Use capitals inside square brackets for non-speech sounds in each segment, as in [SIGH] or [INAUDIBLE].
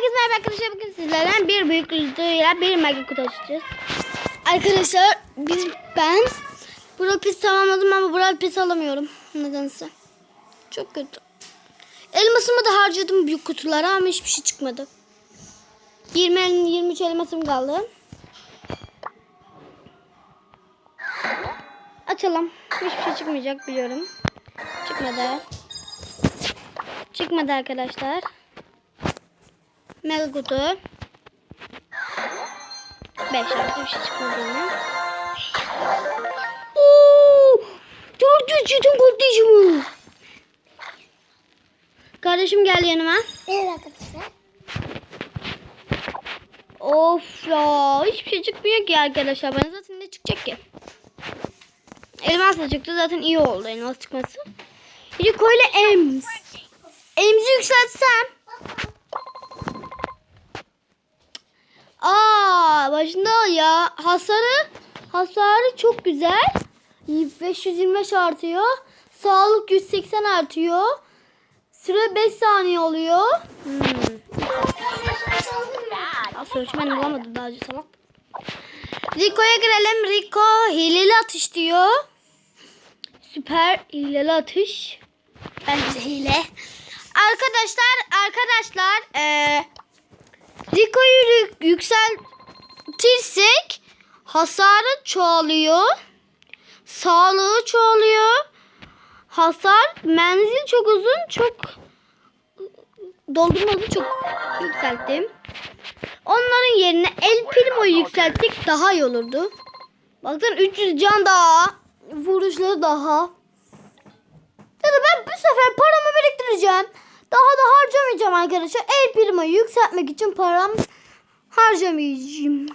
Herkese merhaba arkadaşlar. Bugün sizlerden bir büyük kutuya bir mega kutu açacağız. Arkadaşlar biz ben Brawl Pass tamamladım ama Brawl Pass alamıyorum. Nedense. Çok kötü. Elmasımı da harcadım büyük kutulara ama hiçbir şey çıkmadı. 20 el- 23 elmasım kaldı. Açalım. Hiçbir şey çıkmayacak biliyorum. Çıkmadı. Çıkmadı arkadaşlar. Mega kutu. 5 artı bir şey çıkmadı yine. Oo! Dördüncü çetin kardeşim. Kardeşim gel yanıma. Evet arkadaşlar. Of ya hiçbir şey çıkmıyor ki arkadaşlar. Bana zaten ne çıkacak ki? Elmas da çıktı zaten iyi oldu elmas çıkması. Rico ile Ems. Ems'i yükseltsem. Başında ya hasarı hasarı çok güzel. 525 artıyor. Sağlık 180 artıyor. Süre 5 saniye oluyor. Hmm. Searchman bulamadı daha önce salak. Rico'ya girelim. Rico hileli atış diyor. Süper hileli atış. Bence hile. Arkadaşlar arkadaşlar eee Rico'yu yü- yükseltirsek hasarı çoğalıyor. Sağlığı çoğalıyor. Hasar menzil çok uzun çok doldurma çok yükselttim. Onların yerine El Primo'yu yükseltsek daha iyi olurdu. Bakın 300 can daha. Vuruşları daha. Ya da ben bu sefer paramı biriktireceğim. Daha da harcamayacağım arkadaşlar. El Primo'yu yükseltmek için param harcamayacağım.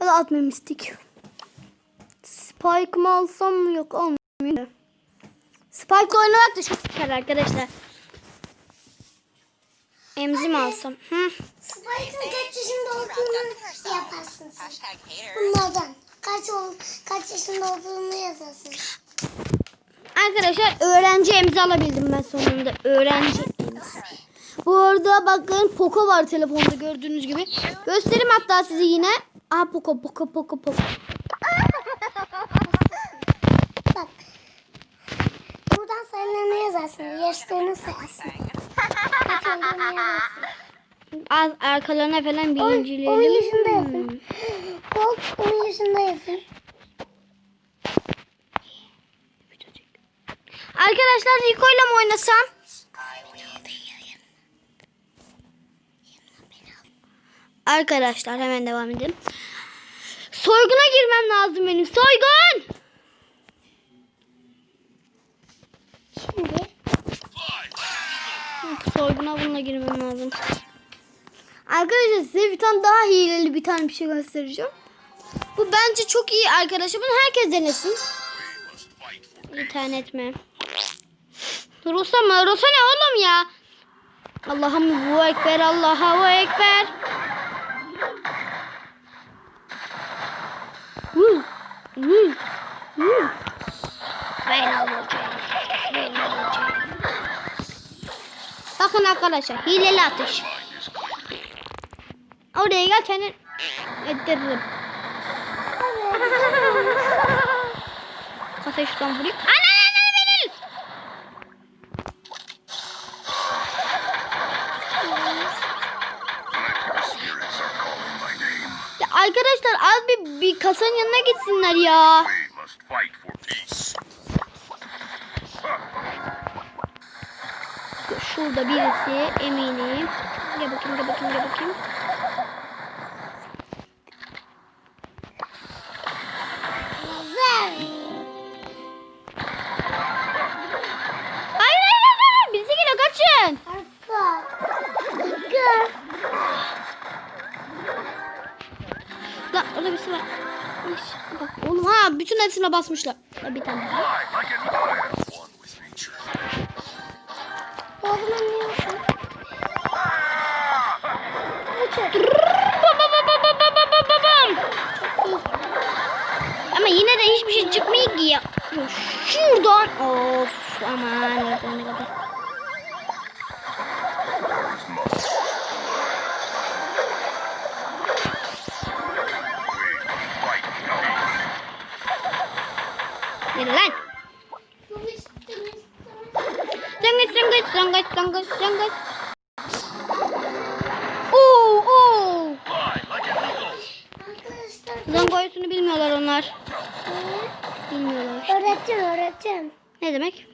Ya da atmamıştık. Spike mı alsam mı? Yok almayayım. Spike'la oynamak da çok süper arkadaşlar. Emzi mi alsam? Hı. Spike'ın kaç yaşında olduğunu şey yaparsın sen. Bunlardan. Kaç ol, kaç yaşında olduğunu yazarsın. Arkadaşlar öğrenci emzi alabildim ben sonunda. Öğrenci. Bu arada bakın Poco var telefonda gördüğünüz gibi. Göstereyim hatta size yine. Aa Poco Poco Poco Poco. [LAUGHS] Bak. Buradan sayılarını yazarsın. Yaşlarını sayarsın. Az arkalarına falan 10 birincileri. 10 yaşında yazın. Gold 10 yaşında yazın. Arkadaşlar Rico ile mi oynasam? Arkadaşlar hemen devam edelim. Soyguna girmem lazım benim. Soygun! Şimdi Soyguna bununla girmem lazım. Arkadaşlar size bir tane daha hileli bir tane bir şey göstereceğim. Bu bence çok iyi arkadaşlar. Bunu herkes denesin. İnternet mi? Rosa mı? Rosa ne oğlum ya? Allah'ım bu ekber, Allah'a bu ekber. Ben alacağım. Ben alacağım. Bakın arkadaşlar hileli atış. Oraya gel seni ettiririm. [LAUGHS] Kasayı şuradan vurayım. Ana benim. Ya arkadaşlar az bir, bir kasanın yanına gitsinler ya. Şurada birisi eminim. Gel bakayım gel bakayım gel bakayım. Bam, bam, bam, bam, bam, bam, bam, bam. Ama yine de hiçbir şey çıkmıyor ki ya. Şuradan. Of aman. oradan Zango oyusunu bilmiyorlar onlar. Bilmiyorlar. öğreteceğim öğreteceğim. Ne demek?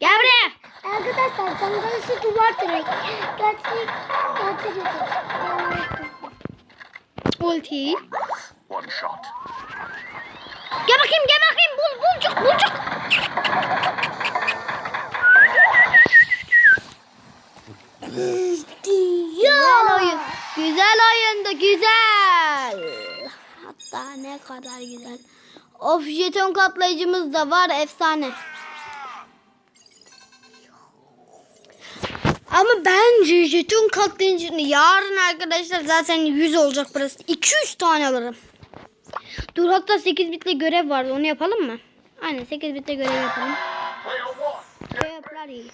Gel buraya. Arkadaşlar sandalyesi duvar direkt. Gerçek gerçek Ulti. One shot. Gel bakayım gel bakayım. Bul bulcuk bulcuk. Güzel oyun. Güzel oyundu güzel. Hatta ne kadar güzel. Of jeton katlayıcımız da var efsane. Ama bence jeton katlayıcını yarın arkadaşlar zaten 100 olacak burası. 200 tane alırım. Dur hatta 8 bitle görev vardı onu yapalım mı? Aynen 8 bitle görev yapalım. Görevler iyi.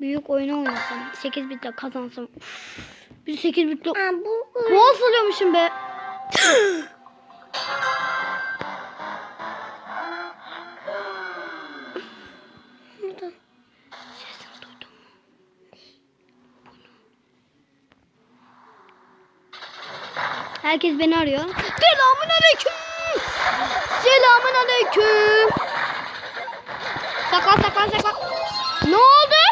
Büyük oyunu oynasam 8 bitle kazansam. Uf, Bir 8 bitle Bol salıyormuşum be. [LAUGHS] Herkes beni arıyor. Selamun aleyküm. Selamun aleyküm. Saklan saklan saklan. Ne oldu?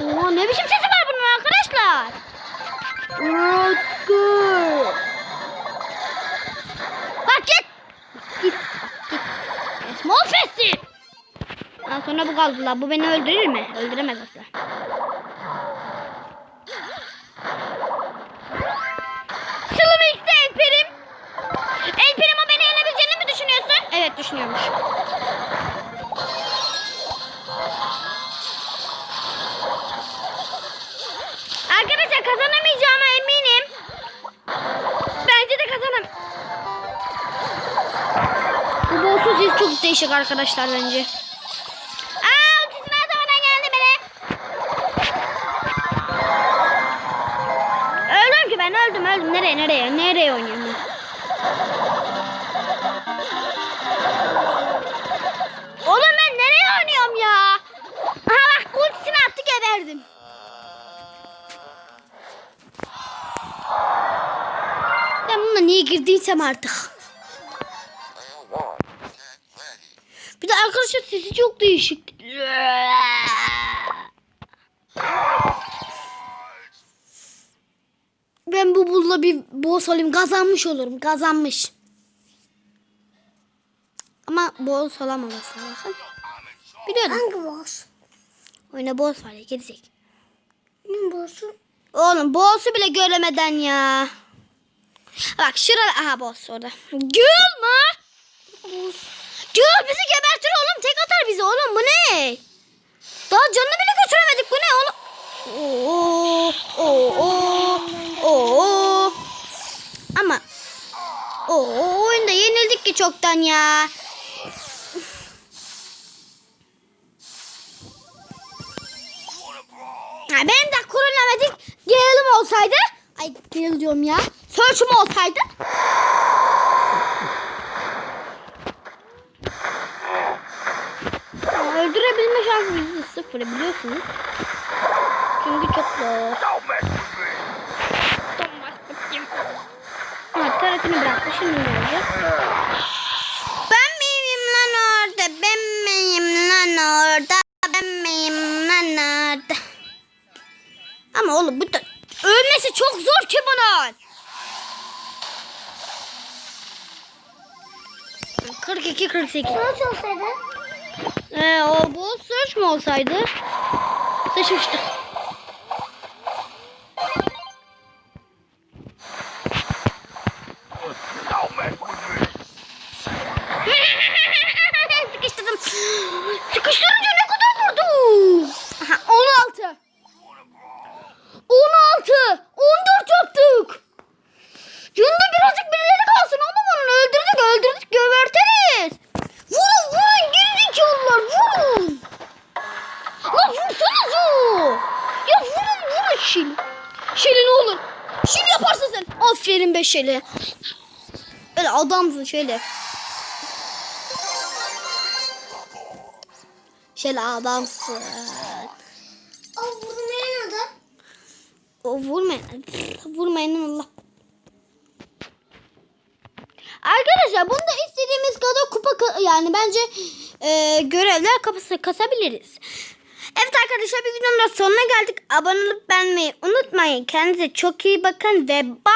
Oo, ne biçim sesi var bunun arkadaşlar? Rutger. Bak. Git. Git. Small sesi. Daha sonra bu kaldılar. Bu beni öldürür mü? Öldüremez asla. Evet düşünüyormuş. Arkadaşlar kazanamayacağıma eminim. Bence de kazanam. Bu boss'un sesi çok değişik arkadaşlar bence. Ben öldüm öldüm. Nereye nereye nereye oynuyorum ben? Oğlum ben nereye oynuyorum ya? Aha bak ultisini geberdim. Ben bununla niye girdiysem artık. Bir de arkadaşlar sesi çok değişik. Ben bu bulla bir boss olayım. Kazanmış olurum. Kazanmış. Ama boss olamam aslında. Biliyorum. hangi boss? Oyuna boss var ya gerizek. Ne boss'u? Oğlum boss'u bile göremeden ya. Bak şurada. Aha boss orada. Gül mü? Gül bizi gebertir oğlum. Tek atar bizi oğlum. Bu ne? Daha canını bile götüremedik. Bu ne oğlum? Oo, oo, oo, oo. Ama o oyunda yenildik ki çoktan ya. Ha, benim de kronometrik Gale'ım olsaydı. Ay Gale diyorum ya. Search'um olsaydı. Ya, öldürebilme şansımız sıfır biliyorsunuz. Çünkü çok zor. Thomas bakayım. Ha taretini bıraktı şimdi ne olacak? Ama oğlum bu da ölmesi çok zor ki bunun. 42 48. Nasıl olsaydı? Ee, o bu search mu olsaydı? Sıçmıştık. Şili. Şili ne olur. Şili yaparsın sen. Aferin be Şili. Böyle adamsın şöyle. Şöyle adamsın. O vurmayan adam. O vurmayan. Vurmayan Allah. Arkadaşlar bunda istediğimiz kadar kupa yani bence e, görevler kapısı kasabiliriz. Arkadaşlar bir videonun sonuna geldik. Abone olup beğenmeyi unutmayın. Kendinize çok iyi bakın ve bye.